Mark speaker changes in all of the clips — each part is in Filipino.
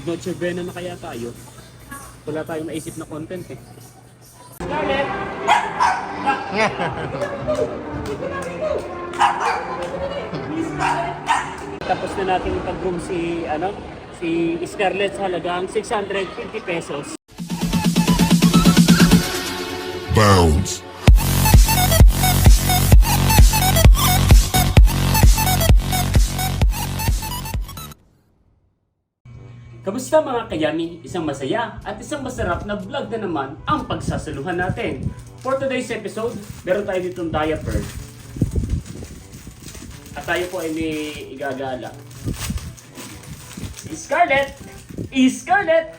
Speaker 1: Mag Noche Buena na kaya tayo. Wala tayong maisip na content eh. Scarlett! Tapos na natin ipag-groom si, ano, si Scarlett sa halagang 650 pesos.
Speaker 2: Bounds.
Speaker 1: Kamusta mga kayami? Isang masaya at isang masarap na vlog na naman ang pagsasaluhan natin. For today's episode, meron tayo ditong diaper. At tayo po ay may igagala. Scarlett! Scarlett!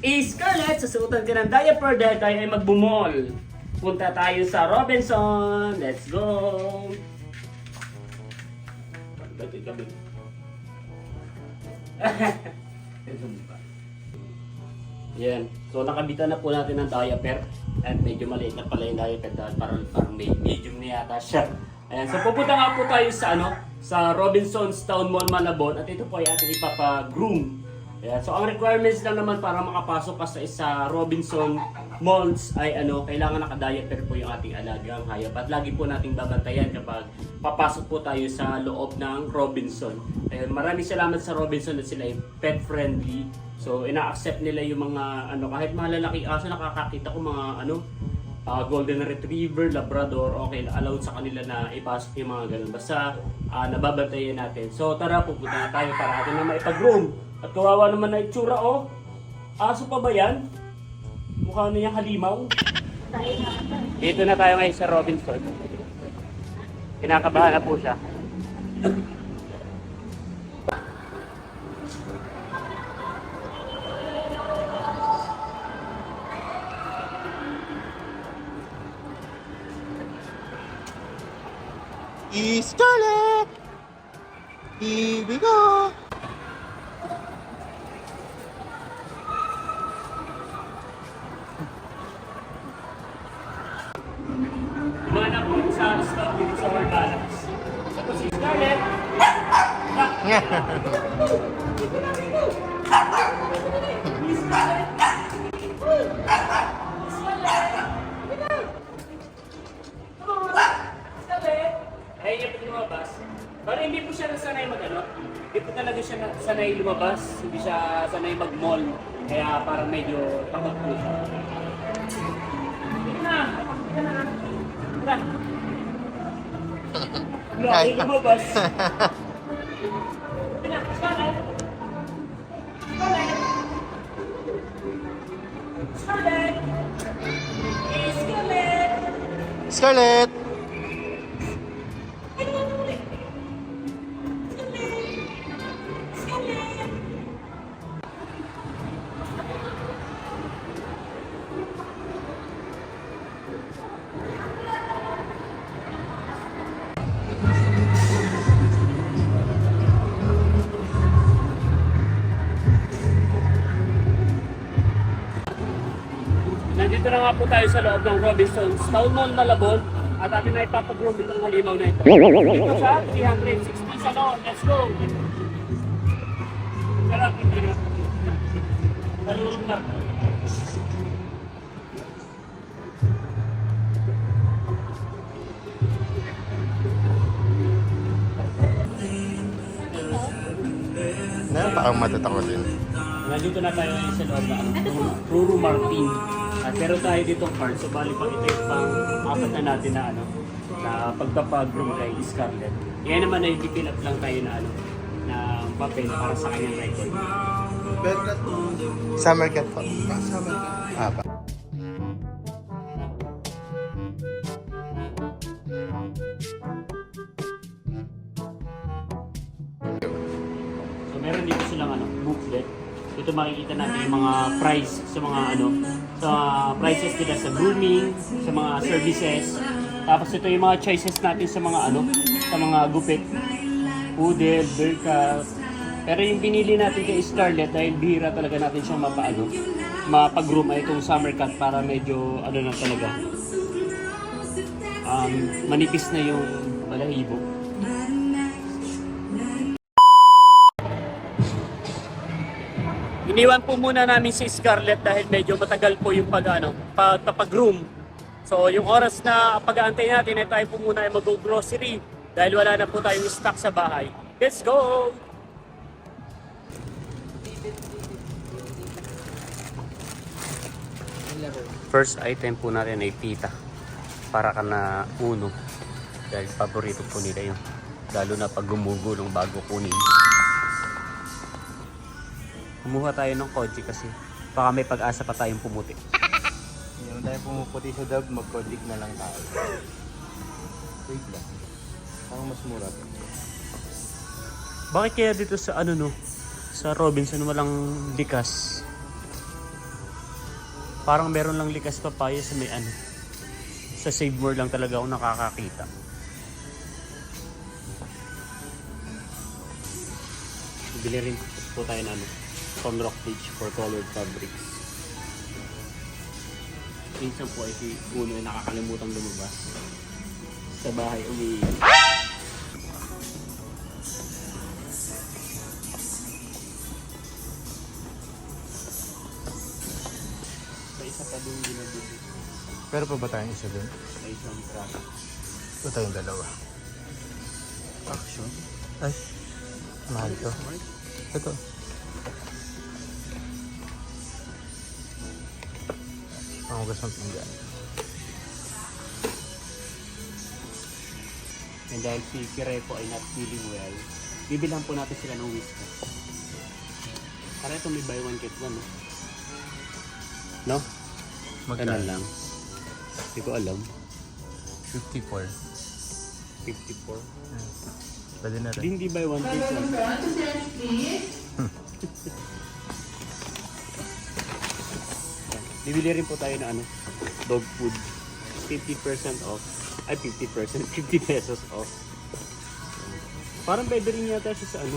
Speaker 1: Scarlett! Susuotan ka ng diaper dahil tayo ay magbumol. Punta tayo sa Robinson. Let's go! Pagdating kami. Yan. So nakabitan na po natin ng diaper. At medyo maliit na pala yung diaper dahil parang, parang may medium na yata siya. Ayan. So pupunta nga po tayo sa ano sa Robinson's Town Mall Malabon at ito po ay ating ipapa-groom. Ayan. So ang requirements lang naman para makapasok ka sa isa Robinson Malls ay ano, kailangan naka-diaper po yung ating alagang hayop. At lagi po nating babantayan kapag papasok po tayo sa loob ng Robinson. Ayan, maraming salamat sa Robinson at sila ay pet friendly. So ina-accept nila yung mga ano kahit malalaki aso nakakakita ko mga ano ah, golden retriever, labrador, okay, allowed sa kanila na ipasok yung mga ganun. Basta ah, nababantayan natin. So tara, pupunta na tayo para atin na maipag-room. At kawawa naman na itsura, oh. Aso pa ba yan? Mukha na niyang halimaw. Dito na tayo ngayon sa Robinson. Kinakabahan na po siya.
Speaker 3: Scarlet! Here we go!
Speaker 1: Lumabas. Hindi siya sanay mag-mall. Kaya parang medyo takot po siya. Na! Na! Ay lumabas. Na, Scarlett! Scarlett! Scarlett! Eh, Scarlett! Nandito na nga po tayo sa loob ng Robinson's Town Mall Malabon at atin na ipapag-room itong halimaw na ito. Dito sa 360 sa loob. Let's go! Tara, hindi. Talurog na.
Speaker 3: Na, parang matatakot din.
Speaker 1: Nandito na tayo ngayon sa loob ng Ruru Martin. At meron tayo dito card. So bali pang ito yung pang apat na natin na ano na pagpapag-room kay Scarlett. Yan naman ay fill up lang tayo na ano na papel para sa kanyang record.
Speaker 3: Summer cat po. Summer cat.
Speaker 1: Dito makikita natin yung mga price sa mga ano, sa prices nila sa grooming, sa mga services. Tapos ito yung mga choices natin sa mga ano, sa mga gupit. Poodle, Bearcat. Pero yung pinili natin kay Scarlett dahil bihira talaga natin siyang mapaano, mapag-groom ay itong summer cut para medyo ano na talaga. Um, manipis na yung balahibo. Iniwan po muna namin si Scarlett dahil medyo matagal po yung pag, ano, pagpapag-room. So yung oras na pag-aantay natin ay tayo po muna ay mag-grocery dahil wala na po tayong stock sa bahay. Let's go! First item po natin ay pita. Para ka na uno. Dahil paborito po nila yun. Lalo na pag gumugulong bago kunin. Kumuha tayo ng kotse kasi baka may pag-asa pa tayong pumuti.
Speaker 3: Hindi naman tayo pumuputi sa dog, mag-codic na lang tayo. Wait lang. Parang mas mura.
Speaker 1: Bakit kaya dito sa ano no? Sa Robinson walang likas? Parang meron lang likas papaya sa may ano. Sa Save More lang talaga ako nakakakita. Bili rin po tayo na ano, Sunrock Beach for colored fabrics. Minsan po ay si Uno ay nakakalimutang lumabas. Sa bahay umiiyak. Sa isa pa doon ginabili.
Speaker 3: Pero pa ba tayong isa dun?
Speaker 1: Sa isang truck.
Speaker 3: Ito tayong dalawa.
Speaker 1: Action.
Speaker 3: Ay, mahal to. Ito. Ang hugas ng pinggan.
Speaker 1: And dahil si Kirepo ay not feeling well, bibilang po natin sila ng whiskey. Para ito may buy one get one. No? no? Magkano lang? Hindi ko alam.
Speaker 3: 54.
Speaker 1: 54.
Speaker 3: Pwede na
Speaker 1: Hindi, hindi buy one get one. Bibili rin po tayo ng ano, dog food. 50% off. Ay, 50%. 50 pesos off. Parang pwede rin yata siya sa ano.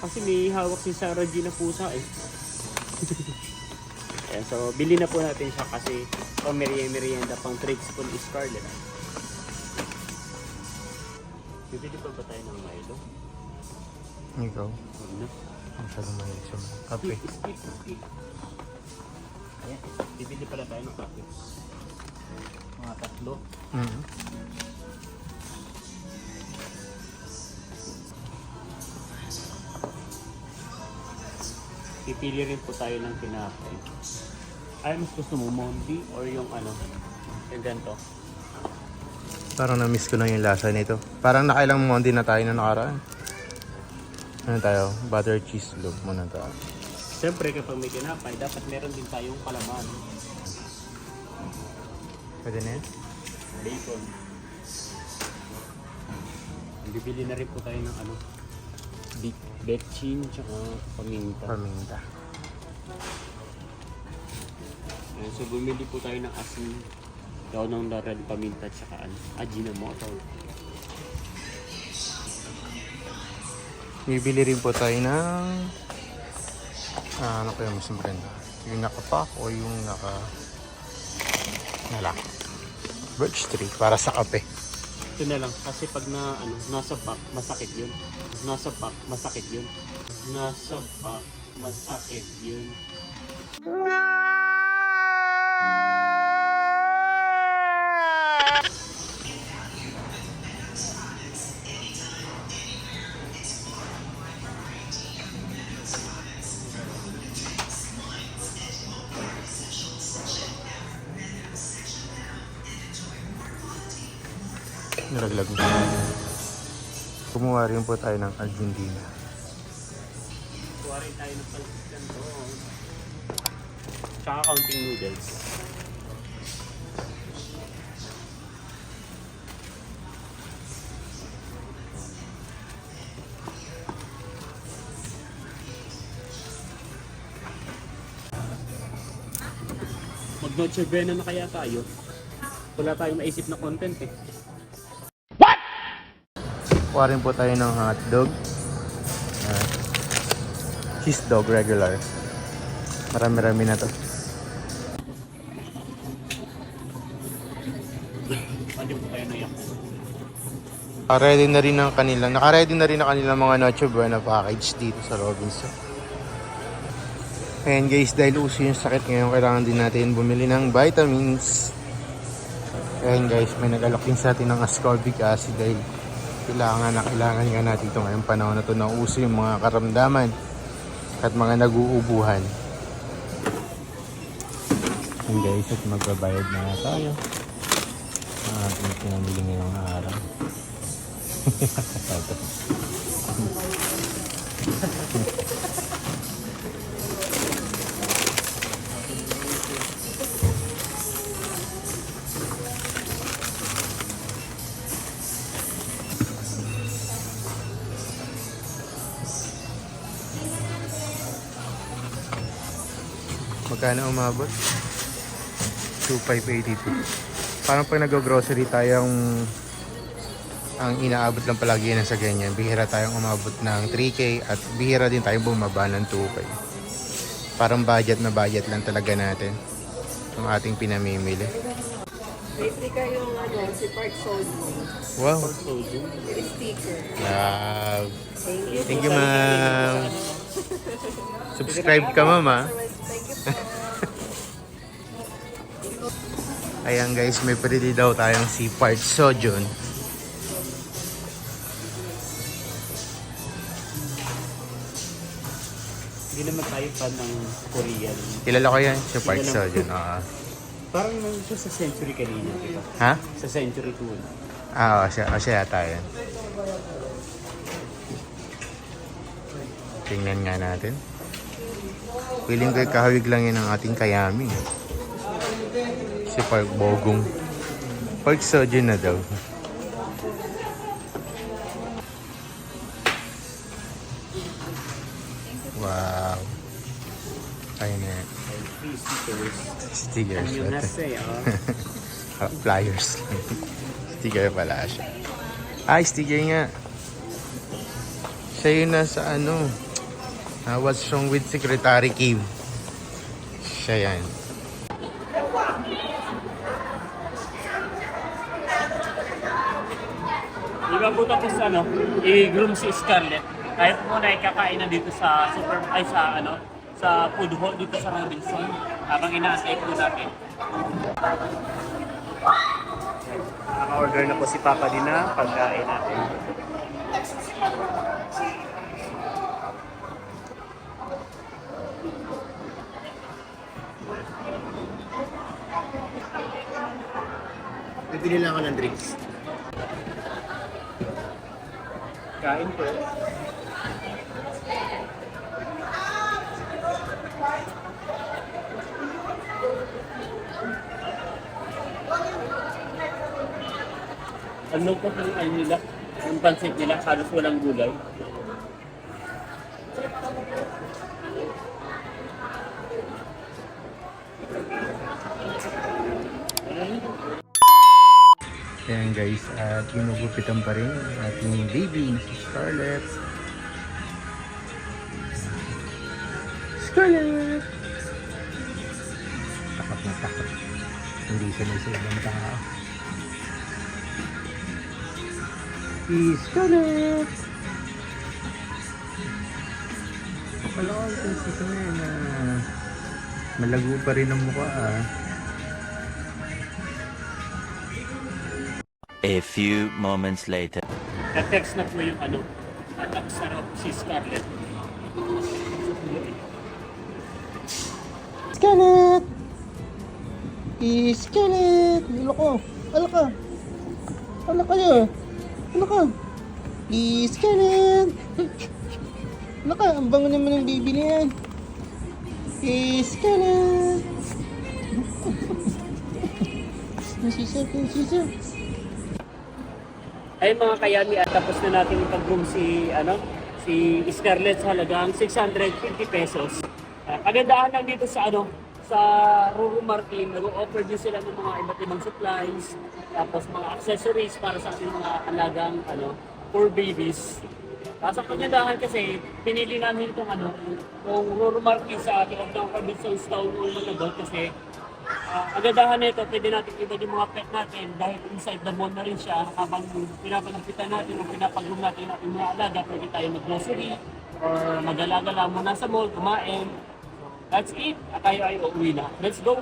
Speaker 1: Kasi may hawak si Sarah G na pusa eh. Ayan, so bili na po natin siya kasi pang merienda pang tricks po ni Scarlett. Bibili pa ba tayo ng Milo?
Speaker 3: Ikaw.
Speaker 1: Huwag na.
Speaker 3: Masyadong mahilig sa mga kape.
Speaker 1: Skip, skip, skip. Bibili pala tayo ng kape. Mga tatlo.
Speaker 3: Mhm.
Speaker 1: Pipili rin po tayo ng tinapay. Ay, mas gusto mo Mondi or yung ano? Yung ganito.
Speaker 3: Parang na-miss ko na yung lasa nito. Parang nakailang mondi na tayo na nakaraan. Ano tayo? Butter cheese loaf muna tayo.
Speaker 1: Siyempre, kapag may tinapay, dapat meron din tayong palaman.
Speaker 3: Pwede na yan?
Speaker 1: Bacon. Bibili na rin po tayo ng ano? Big betchin tsaka paminta.
Speaker 3: Paminta.
Speaker 1: Ayan, so bumili po tayo ng asin. Daw ng laran paminta tsaka ano? Ajinomoto.
Speaker 3: Bibili rin po tayo ng... Ah, ano kaya mas maganda? Yung nakapack o yung naka... Lang? Birch tree para sa kape.
Speaker 1: Ito na lang kasi pag na ano, nasa pack, masakit 'yun. Nasa pack, masakit 'yun. Nasa pack, masakit 'yun.
Speaker 3: Nilaglag mo. Kumuha rin po tayo ng Argentina.
Speaker 1: Kuha rin tayo ng pansikan doon. Tsaka counting noodles. Mag Noche Buena na kaya tayo. Wala tayong maisip na content eh.
Speaker 3: Kuha rin po tayo ng hotdog. Uh, cheese dog regular. Marami-rami na to. Naka-ready na rin ng kanilang, naka-ready na rin ang kanilang mga Noche Buena package dito sa Robinson. Ayan guys, dahil uso yung sakit ngayon, kailangan din natin bumili ng vitamins. Ayan guys, may nag-alok din sa atin ng ascorbic acid dahil kailangan na kailangan nga natin ito ngayong panahon na ito na uso yung mga karamdaman at mga nag-uubuhan. Ayan guys, at magbabayad na nga tayo. Ang ating pinamili ngayong araw. Magkano umabot? 2,582. Parang pag nag-grocery tayong ang inaabot lang palagi yan sa ganyan. Bihira tayong umabot ng 3K at bihira din tayong bumaba ng 2K. Parang budget na budget lang talaga natin yung ating pinamimili.
Speaker 4: Lately kayong ano, si Park Soju.
Speaker 3: Wow!
Speaker 4: Your sticker.
Speaker 3: Love!
Speaker 4: Thank you.
Speaker 3: Thank you, ma'am! Subscribe ka, ma'am, ah. Ayan guys, may pwede daw tayong si Park Sojun.
Speaker 1: Hindi naman tayo fan ng Korean.
Speaker 3: Kilala ko yan, si Park
Speaker 1: Kilala.
Speaker 3: Sojun. Oo.
Speaker 1: Parang nung siya sa Century kanina, di ba?
Speaker 3: Ha?
Speaker 1: Sa Century 2.
Speaker 3: Ah, oo, siya, oh, siya yata yan. Tingnan nga natin. Feeling ko kahawig lang yan ang ating kayami. Si Park Bogong. Park Sojun na daw. Wow. Ayun na
Speaker 1: stickers.
Speaker 3: Stickers.
Speaker 1: Eh, oh.
Speaker 3: Ah, flyers lang. sticker pala siya. Ay, sticker nga. Siya yung nasa ano. Uh, what's wrong with Secretary Kim? Siya yan.
Speaker 1: Di ba po tapos ano, i-groom si Scarlett. Kahit muna ikakain na dito sa super, ay sa ano, sa food hall dito sa Robinson. Habang inaantay po natin. Naka-order na po si Papa din na pagkain natin.
Speaker 3: Bibili lang ako ng drinks.
Speaker 1: Kain po. Ano po yung ano nila? Yung pansit nila, halos walang gulay.
Speaker 3: Ayan guys, at ginugupitan pa rin ating baby na si Scarlett. Scarlett! Takot na takot. Hindi sanay sa ibang tao. Si Scarlett! Akala ko Scarlett na malago pa rin ang mukha ah.
Speaker 5: A few moments later.
Speaker 1: Na-text na po yung ano, at ang sarap si Scarlett.
Speaker 3: Skelet! I-skelet! Ilo ko! Ala ka! Ala kayo! Ala ka! I-skelet! Ala ka! Ang bango naman ng baby na yan! I-skelet! Nasisip! Nasisip!
Speaker 1: Ay mga kayami at tapos na natin ipag-groom si ano si Scarlett sa halagang 650 pesos. Uh, kagandahan lang dito sa ano sa Ruru Martin, nag-offer din sila ng mga iba't ibang supplies, tapos mga accessories para sa ating mga alagang ano, for babies. Ang kagandahan kasi, pinili namin itong ano, yung Ruru Martin sa ating of ng Robinson Town Ulalagot kasi Ah, ang gandahan nito, pwede natin iba yung mga pet natin dahil inside the mall na rin siya habang pinapanapitan natin o pinapag-room natin natin mga alaga, pwede tayo mag-grocery or mag-alaga lang muna sa mall, kumain. That's it. At tayo ay uuwi na. Let's go.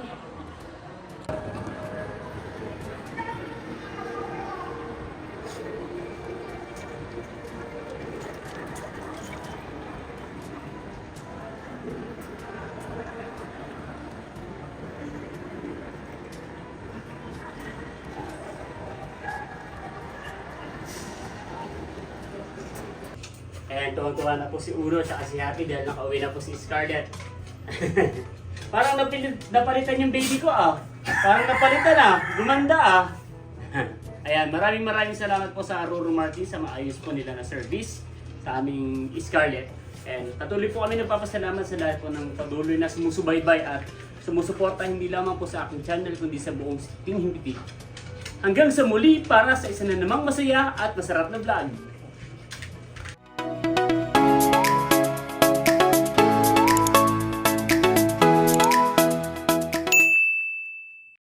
Speaker 1: Ayan, tuwang-tuwa na po si Uno at si Happy dahil nakauwi na po si Scarlett. Parang napilit, napalitan yung baby ko ah. Parang napalitan ah. Gumanda ah. Ayan, maraming maraming salamat po sa Aurora Martin sa maayos po nila na service sa aming Scarlett. And patuloy po kami nagpapasalamat sa lahat po ng patuloy na sumusubaybay at sumusuporta hindi lamang po sa aking channel kundi sa buong Team Himpiti. Hanggang sa muli para sa isa na namang masaya at masarap na vlog.